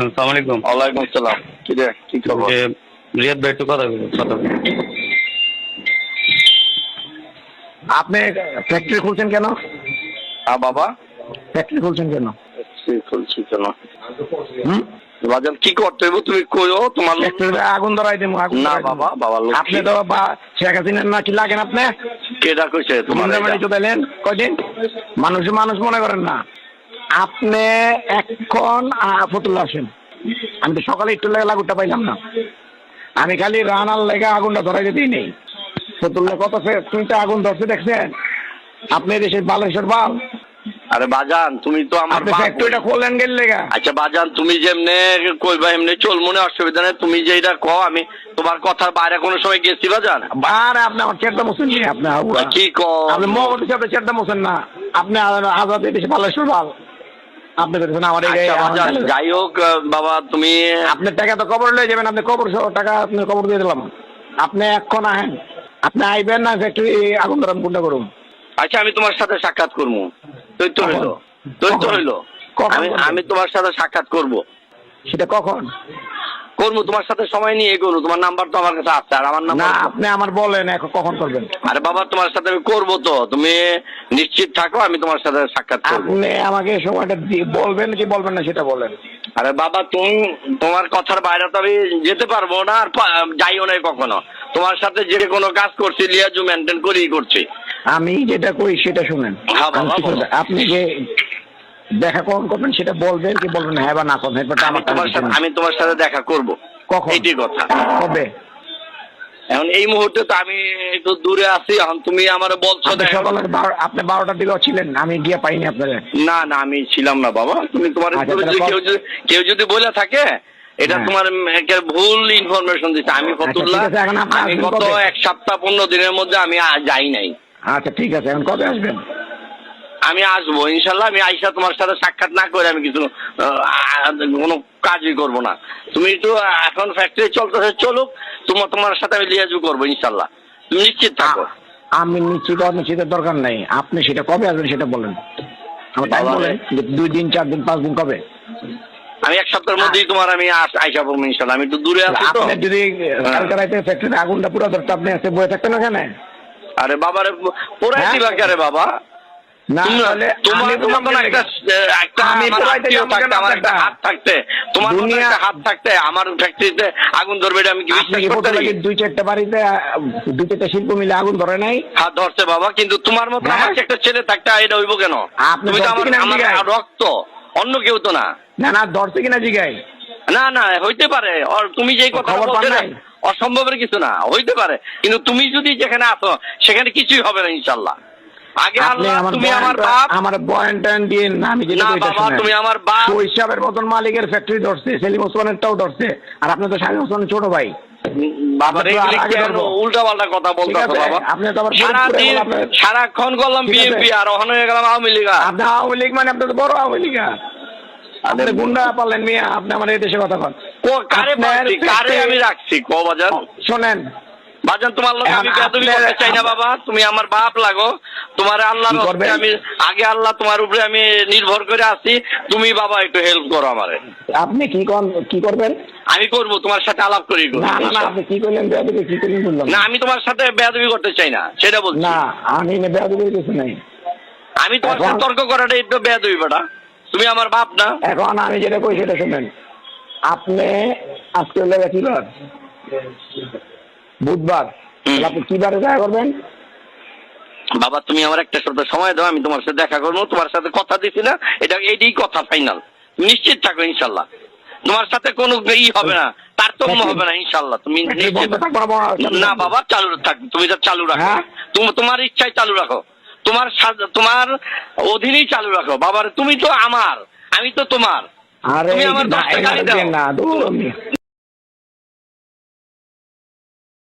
আসসালামু আলাইকুম। ওয়ালাইকুম আসসালাম। কি রে কি খবর? রিয়াদ ভাই একটু কথা বলুন কথা আপনি ফ্যাক্টরি খুলছেন কেন? হ্যাঁ বাবা। ফ্যাক্টরি খুলছেন কেন? খুলছি কেন? হুম? বাজান কি করতে হইব তুমি কইও তোমার আগুন ধরাই দেবো না বাবা বাবা লোক আপনি তো বা শেখ হাসিনার নাকি লাগেন আপনি? কেডা কইছে তোমার? কয়দিন? মানুষ মানুষ মনে করেন না। আপনি এখন আহ, আসেন। আমি তো সকালে একটু লেগে লাগুটা পাইলাম না। আমি খালি রানার লেগে আগুনটা ধরাই দিতেই নেই। ফতুল্লা কত ফ্যাক্টরিতে আগুন ধরছে দেখছেন? আপনি দেশের বালেশ্বর বাল। আরে বাজান তুমি তো আমার ফ্যাক্টরিটা খোলেন গেল লেগা। আচ্ছা বাজান তুমি যেমনে কইবা এমনি চল মনে অসুবিধা নেই। তুমি যে যেটা কও আমি তোমার কথার বাইরে কোনো সময় গেছি বাজান? আর আপনি আমার চেয়ারটা মোছেন নি আপনি। কি কও? আপনি সাহেব চেয়ারটা মোছেন না। আপনি আজাদ দেশে বালেশ্বর বাল। আপনি বলছেন আমার আচ্ছা ছেলে- যাই হোক বাবা তুমি আপনার টাকা তো কবর লয়ে যাবেন আপনি কবর টাকা কবর দিয়ে দিলাম। আপনি এখন আহেন আপনি আইবেন না ফ্যাক্টরি আগুন ধরাম কোনটা করুন। আচ্ছা আমি তোমার সাথে সাক্ষাৎ করব। তুই তো কখন? হইল তুই হইল আমি তোমার সাথে সাক্ষাৎ করব। সেটা কখন? করব তোমার সাথে সময় নিয়ে করব তোমার নাম্বার তো আমার কাছে আছে আর আমার না নাম্বার আপনি আমার বলেন এখন কখন করবেন? আরে বাবা তোমার সাথে আমি করব তো তুমি নিশ্চিত থাকো আমি তোমার সাথে সাক্ষাৎ করব। আপনি আমাকে সময়টা দিয়ে বলবেন কি বলবেন না সেটা বলেন। আরে বাবা তুমি তোমার কথার বাইরে তো আমি যেতে পারব না আর যাইও না কখনো। তোমার সাথে যে কোনো কাজ করছি লিয়াজু মেনটেন করেই করছি। আমি যেটা করি সেটা শুনেন। হ্যাঁ। আপনি যে দেখা কখন করবেন সেটা বলবেন কি বলবেন না, হ্যাঁ বা না করবেন আমি তোমার সাথে আমি তোমার সাথে দেখা করব। কখন? এইটি কথা। কবে? এখন এই মুহূর্তে তো আমি একটু দূরে আছি এখন তুমি আমার বলছো সকালে আপনি বারোটার দিকেও ছিলেন আমি গিয়ে পাইনি আপনাদের না না আমি ছিলাম না বাবা। তুমি তোমার আচ্ছা, কেউ যদি কেউ যদি বলে থাকে এটা হ্যাঁ। তোমার ভুল ইনফরমেশন দিচ্ছে আমি ফতুল্লাহ আছে, এখন আমি গত এক সপ্তাহ পনেরো দিনের মধ্যে আমি যাই নাই। আচ্ছা ঠিক আছে এখন কবে আসবেন? আমি আসব ইনশাল্লাহ আমি আইসা তোমার সাথে সাক্ষাৎ না করে আমি কিছু কোনো কাজই করব না। তুমি একটু এখন ফ্যাক্টরি চলতেছে চলুক তোমার তোমার সাথে আমি লিয়াজু করব ইনশাল্লাহ। তুমি নিশ্চিত থাকো। আমি নিশ্চিত অনিশ্চিতের দরকার নাই। আপনি সেটা কবে আসবেন সেটা বলেন। আমার টাইম বলেন যে দুই দিন চার দিন পাঁচ দিন কবে? আমি এক সপ্তাহের মধ্যেই তোমার আমি আইসা পড়ব ইনশাল্লাহ। আমি একটু দূরে আছি তো। আপনি যদি কালকে রাইতে ফ্যাক্টরিতে আগুনটা পুরো ধরতে আপনি এসে বয়ে থাকতেন ওখানে? আরে বাবারে পোড়াই হ্যাঁ? দিবা কে বাবা? আমার পোড়াইতে আত্মীয় যাব থাকতে কেন আমার একটা আপনারটা? হাত থাকতে তোমার মতো দুনিয়া- একটা হাত থাকতে আমার ফ্যাক্টরিতে আগুন ধরবে আমি কি আপনি বিশ্বাস কি করতে প্রথমে পারি? কি দুই চারটা বাড়িতে দুই চারটা শিল্প মিলে আগুন ধরে নাই? হাত ধরছে বাবা কিন্তু তোমার মতো? আমার একটা ছেলে থাকতে এটা হইব কেন? তুমি তো আমার কিনা আমার জিগায়? রক্ত অন্য কেউ তো না। না না ধরছে কিনা জিগাই না না হইতে পারে। তুমি যে কথা খবর বলছো না অসম্ভবের কিছু না হইতে পারে। কিন্তু তুমি যদি যেখানে আছো সেখানে কিছুই হবে না ইনশাল্লাহ। আগে আল্লাহ তুমি আমার বাপ। আমার বয়ান দিয়ে আমি যেটা বাবা তুমি আমার বাপ। হিসাবের মতন মালিকের ফ্যাক্টরি ধরছে সেলিম ওসমানেরটাও ধরছে। আর আপনি তো শাহিন ওসমানের ছোট ভাই। উল্টা পাল্টা কথা বলতেছো বাবা? আপনি তো আবার সারাদিন ফরিদপুরে বলে আপনার- সারাক্ষণ করলাম বিএনপি আর ওখানে হয়ে গেলাম আওয়ামী লীগ আপনি আওয়ামী লীগ মানে আপনি তো বড় আওয়ামী লীগ আপনি গুন্ডা পারলেন মিয়া আপনি আমার এই দেশে কথা কন কো- কারে আপনার কারে আমি রাখছি? কো বাজান? শোনেন। বাজান তোমার লোক আমি এখন করতে চাই না বাবা। তুমি আমার বাপ লাগো। তোমার করবেন? আমি আগে আল্লাহ তোমার উপরে আমি নির্ভর করে আছি। তুমি বাবা একটু হেল্প করো আমারে। আপনি কি কি করবেন? আমি করব তোমার সাথে আলাপ করি না আপনি কি করলেন? বেয়াদবি কি করলেন বললাম না। আমি তোমার সাথে বেয়াদবি করতে চাই না সেটা বলছি। না আমি না বেয়াদবির কিছু নাই আমি তোমার সাথে তর্ক করাটা একটু বেয়াদবি বেটা। তুমি আমার বাপ না। এখন আমি যেটা কই সেটা শুনেন। আপনি আজকে হলে কি বার? বুধবার। আপনি কি বারে দেখা করবেন? বাবা তুমি আমার একটা সপ্তাহ সময় দাও আমি তোমার সাথে দেখা করব তোমার সাথে কথা দিছি না এটা এটাই কথা ফাইনাল নিশ্চিত থাকো ইনশাল্লাহ। তোমার সাথে কোনো ই হবে না তারতম্য হবে না ইনশাল্লাহ। তুমি থাকব না বাবা। চালু থাক তুমি এটা চালু রাখো। হ্যাঁ? তুমি তোমার ইচ্ছায় চালু রাখো। তোমার তোমার অধীনেই চালু রাখো। বাবার তুমি তো আমার আমি তো তোমার। আরে তুমি আমার